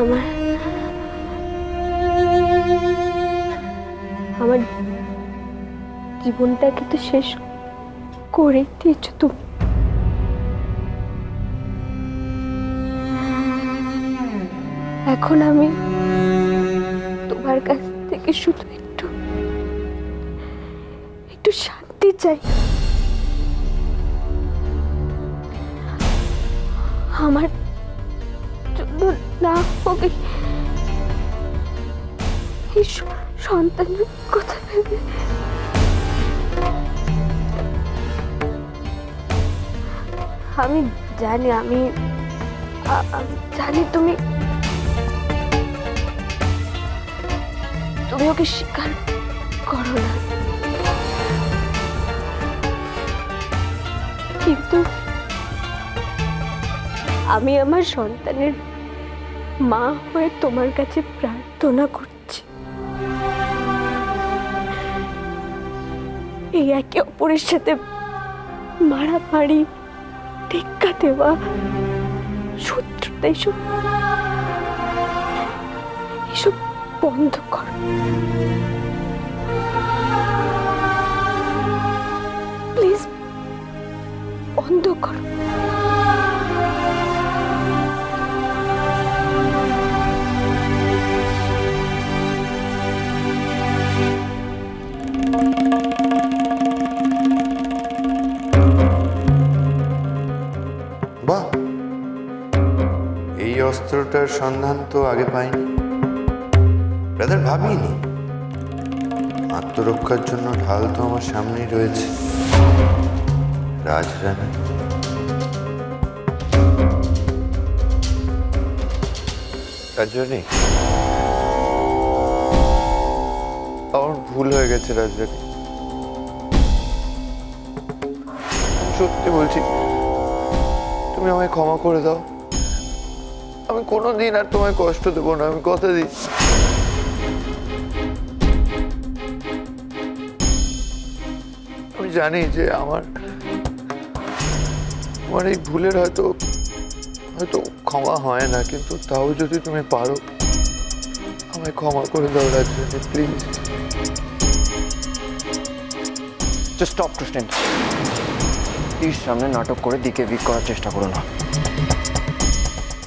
আমার আমার জীবনটাকে তো শেষ করে দিয়েছ তুমি। এখন আমি তোমার কাছ থেকে শুধু একটু একটু শান্তি চাই। আমার জন্য না এই সন্তানের কথা ভেবে। আমি জানি আমি জানি তুমি তুমি ওকে স্বীকার করো না। কিন্তু আমি আমার সন্তানের মা হয়ে তোমার কাছে প্রার্থনা করছি। এই একে অপরের সাথে মারামারি টিক্কা দেওয়া, শত্রুতা, এসব এসব বন্ধ করো। এই অস্ত্রটার সন্ধান তো আগে পাইনি। ব্রাদার, ভাবিনি? আত্মরক্ষার জন্য ঢাল তো আমার সামনেই রয়েছে। রাজরানী। রাজরানী? আমার ভুল হয়ে গেছে, রাজরানী। সত্যি বলছি, তুমি আমায় ক্ষমা করে দাও। আমি কোনো দিন আর তোমায় কষ্ট দেবো না, আমি কথা দিচ্ছি। আমি জানি যে আমার আমার এই ভুলের হয়তো হয়তো ক্ষমা হয় না, কিন্তু তাও যদি তুমি পারো, আমায় ক্ষমা করে দাও রাজনীতি প্লিজ স্টপ ক্রিস্টেন প্লিজ সামনে নাটক করে দিকে বিক করার চেষ্টা করো না।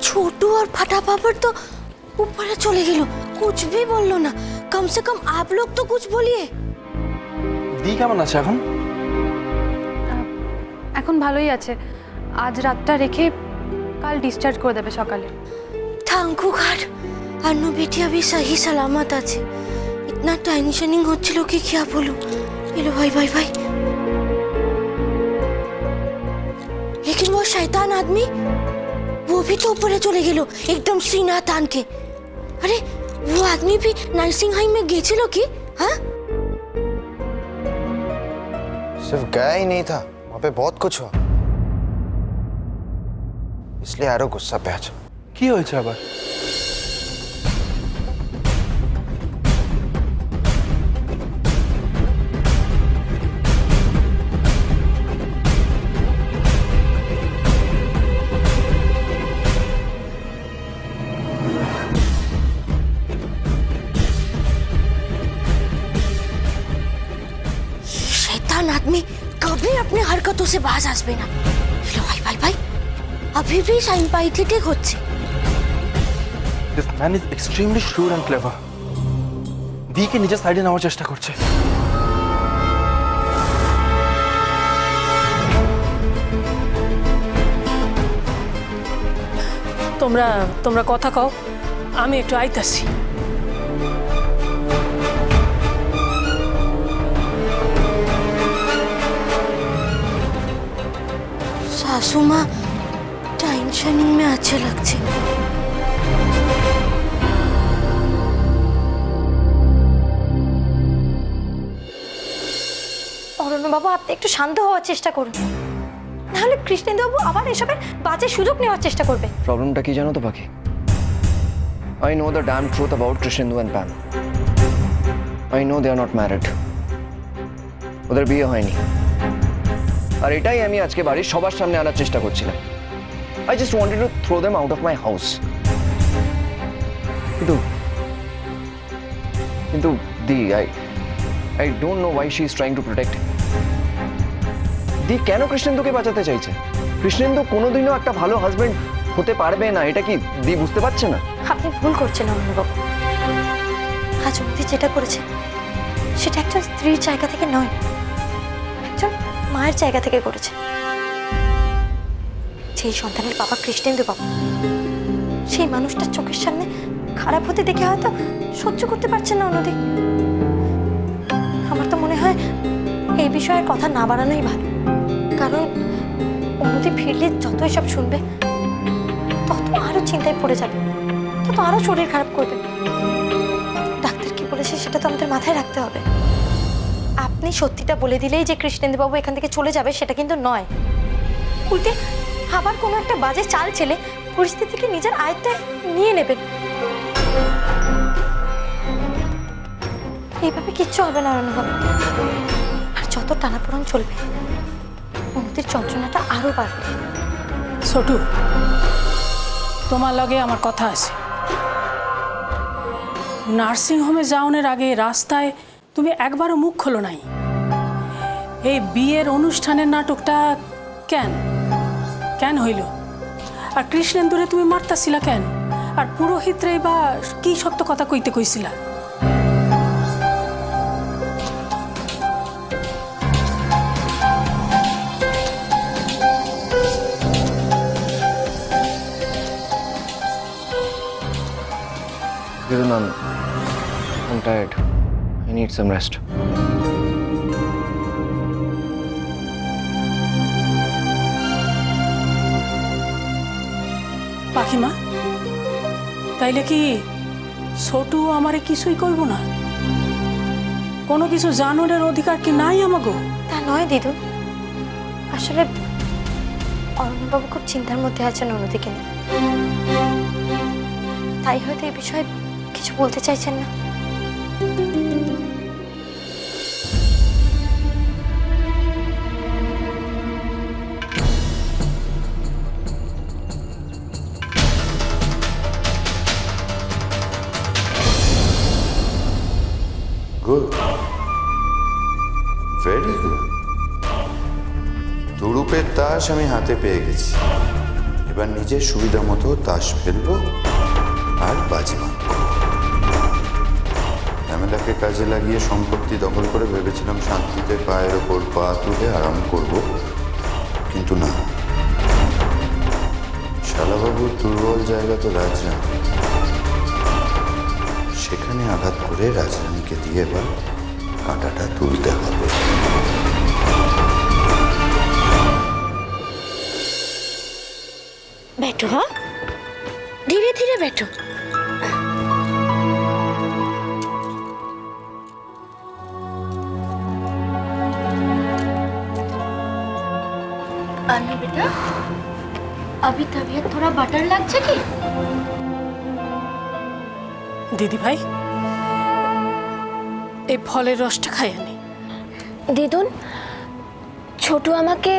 सासू माँ छोटू और फटा पापड़ तो ऊपर चले गए कुछ भी बोल लो ना कम से कम आप लोग तो कुछ बोलिए দি কেমন আছে এখন এখন ভালোই আছে আজ রাতটা রেখে কাল ডিসচার্জ করে দেবে সকালে थैंक यू गॉड अन्नू बेटी अभी सही सलामत আছে इतना टेंशनिंग হচ্ছিল কি क्या बोलूं हेलो भाई भाई भाई लेकिन वो शैतान आदमी वो भी तो ऊपर चले गए एकदम सीना तान के। अरे वो आदमी भी नर्सिंग होम में गए थे कि? हाँ? सिर्फ़ गया ही नहीं था वहाँ पे बहुत कुछ हुआ। इसलिए आरो गुस्सा पे आज की हो সে বাস আসবে না এলো ভাই ভাই ভাই অভি ভি সাইন পাই ঠিক হচ্ছে this man is extremely sure and clever দিকে নিজের সাইডে নেওয়ার চেষ্টা করছে তোমরা তোমরা কথা কও আমি একটু আইতাছি सासू টাইম टाइम शाइनिंग में अच्छे অরণ্য বাবু আপনি একটু শান্ত হওয়ার চেষ্টা করুন। নাহলে কৃষ্ণেন্দুবাবু আবার এসবের বাজে সুযোগ নেওয়ার চেষ্টা করবে। প্রবলেমটা কি জানো তো পাখি I know the damn truth about Krishnendu and Pam. I know they are not married. ওদের বিয়ে হয়নি। আর এটাই আমি আজকে বাড়ির সবার সামনে আনার চেষ্টা করছিলাম। I just wanted to throw them out of my house কিন্তু কিন্তু the I I don't know why she is trying to protect the, কেন কৃষ্ণেন্দুকে বাঁচাতে চাইছে? কৃষ্ণেন্দু কোনোদিনও একটা ভালো হাজবেন্ড হতে পারবে না, এটা কি দি বুঝতে পারছে না? আপনি ভুল করছেন অরণ্যবাবু আজ অবধি যেটা করেছে, সেটা একজন স্ত্রীর জায়গা থেকে নয়, একজন মায়ের জায়গা থেকে করেছে। সেই সন্তানের বাবা কৃষ্ণেন্দু বাবু, সেই মানুষটার চোখের সামনে খারাপ হতে দেখে হয়তো সহ্য করতে পারছেন না অন্যদিক। আমার তো মনে হয় এই বিষয়ে কথা না বাড়ানোই ভালো। কারণ অন্যদি ফিরলে যতই সব শুনবে, তত আরও চিন্তায় পড়ে যাবে, তত আরও শরীর খারাপ করবে। ডাক্তার কি বলেছে সেটা তো আমাদের মাথায় রাখতে হবে। আপনি সত্যিটা বলে দিলেই যে কৃষ্ণেন্দুবাবু এখান থেকে চলে যাবে, সেটা কিন্তু নয়। উল্টে আবার কোনো একটা বাজে চাল ছেলে পরিস্থিতিকে নিজের আয়ত্তে নিয়ে নেবেন এইভাবে কিচ্ছু হবে না অরণ্যবাবু আর যত টানাপোড়ন চলবে অনুতির যন্ত্রণাটা আরও বাড়বে। ছোটু তোমার লগে আমার কথা আছে। নার্সিং হোমে যাওয়ার আগে রাস্তায় তুমি একবারও মুখ খোলো নাই। এই বিয়ের অনুষ্ঠানের নাটকটা কেন? কেন হইল? আর কৃষ্ণেন্দুরে তুমি মারতাছিলা কেন? আর পুরোহিতরে বা কি সত্য কথা কইতে কইছিলা? I'm tired. I need some rest. পাখিমা তাইলে কি ছোটু আমারে কিছুই কইব না? কোনো কিছু জানোরের অধিকার কি নাই আমাগো? তা নয় দিদুন আসলে অরণ্যবাবু খুব চিন্তার মধ্যে আছেন অন্যদিকে। নিয়ে তাই হয়তো এই বিষয়ে কিছু বলতে চাইছেন না। তাস আমি হাতে পেয়ে গেছি। এবার নিজের সুবিধা মতো তাস ফেলব আর বাজি মারবো ঝামেলাকে কাজে লাগিয়ে সম্পত্তি দখল করে ভেবেছিলাম শান্তিতে পায়ের ওপর পা তুলে আরাম করব, কিন্তু না। শালাবাবুর দুর্বল জায়গা তো রাজরানী। সেখানে আঘাত করে রাজরানীকে দিয়ে এবার কাঁটাটা তুলতে হবে। बैठो हाँ धीरे धीरे बैठो अन्नू बेटा अभी तबीयत थोड़ा बटर लग की দিদি ভাই এই ফলের রসটা খাই আনি দিদুন ছোটু আমাকে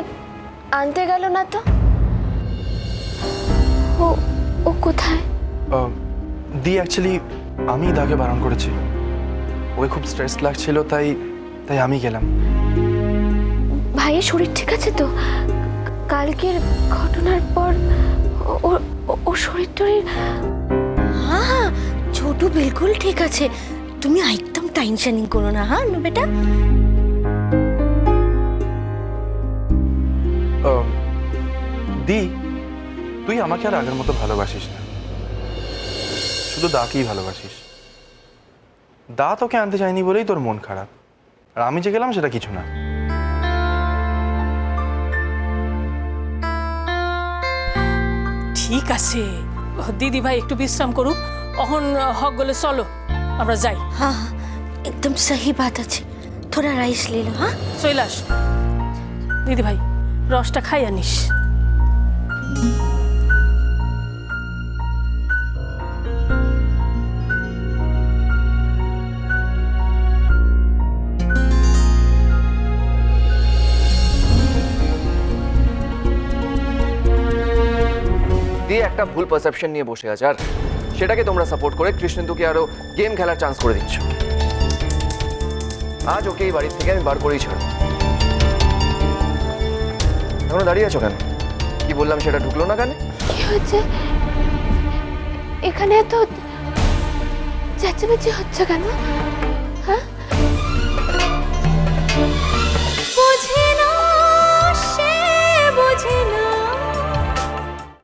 আনতে গেল না তো ও ও কোথায়? দি অ্যাকচুয়ালি আমি তাকে বারণ করেছি। ওই খুব স্ট্রেস লাগছিল তাই তাই আমি গেলাম। ভাইয়ের শরীর ঠিক আছে তো? কালকের ঘটনার পর ওর ওর শরীর টরীর হ্যাঁ ছোট বিলকুল ঠিক আছে। তুমি একদম টেনশনিং করো না হ্যাঁ বেটা? দি তুই আমাকে আর আগের মতো ভালোবাসিস না। শুধু দাকেই ভালোবাসিস। দা তোকে আনতে চাইনি বলেই তোর মন খারাপ। আর আমি যে গেলাম সেটা কিছু না। ঠিক আছে। দিদি ভাই একটু বিশ্রাম করুক। অহন হক গলে চলো। আমরা যাই। হ্যাঁ, হ্যাঁ একদম সহি বাত আছে। থোড়া রাইস লে লো হ্যাঁ? চলে আস। দিদি ভাই রসটা খাই আনিস। একটা ভুল পারসেপশন নিয়ে বসে আছে, আর সেটাকে তোমরা সাপোর্ট করে কৃষ্ণেন্দুকে আরও গেম খেলার চান্স করে দিচ্ছ। আজ ওকে এই বাড়ির থেকে আমি বার করেই ছাড়ব। এখনও দাঁড়িয়ে আছো কেন? কি বললাম সেটা ঢুকলো না কেন? কি হয়েছে? এখানে এত চেঁচামেচি হচ্ছে কেন?